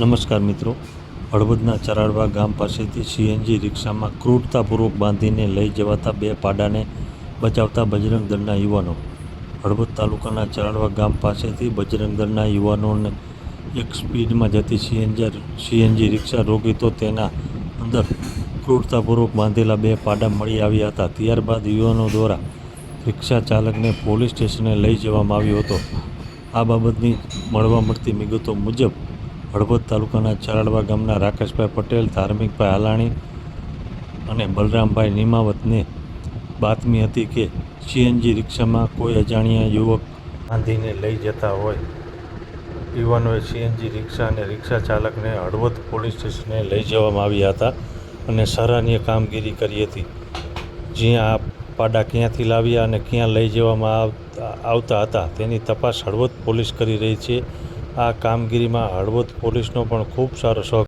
નમસ્કાર મિત્રો. હળવદના ચરાડવા ગામ પાસેથી સીએનજી રિક્ષામાં ક્રૂરતાપૂર્વક બાંધીને લઈ જવાતા બે પાડાને બચાવતા બજરંગ દળના યુવાનો. હળવદ તાલુકાના ચરાડવા ગામ પાસેથી બજરંગ દળના યુવાનોને એક સ્પીડમાં જતી સીએનજી સીએનજી રિક્ષા રોકી તો તેના અંદર ક્રૂરતાપૂર્વક બાંધેલા બે પાડા મળી આવ્યા હતા. ત્યારબાદ યુવાનો દ્વારા રિક્ષા ચાલકને પોલીસ સ્ટેશને લઈ જવામાં આવ્યો હતો. આ બાબતની મળવા મળતી વિગતો મુજબ હળવદ તાલુકાના ચરાડવા ગામના રાકેશભાઈ પટેલ, ધાર્મિકભાઈ હાલાણી અને બલરામભાઈ નિમાવતને બાતમી હતી કે સીએનજી રિક્ષામાં કોઈ અજાણ્યા યુવક બાંધીને લઈ જતા હોય. યુવાનોએ સીએનજી રિક્ષા અને રિક્ષા ચાલકને હળવદ પોલીસ સ્ટેશને લઈ જવામાં આવ્યા હતા અને સરાહનીય કામગીરી કરી હતી. જ્યાં આ પાડા ક્યાંથી લાવ્યા અને ક્યાં લઈ જવામાં આવતા હતા તેની તપાસ હળવદ પોલીસ કરી રહી છે. આ કામગીરીમાં હળવદ પોલીસનો પણ ખૂબ સારો સહકાર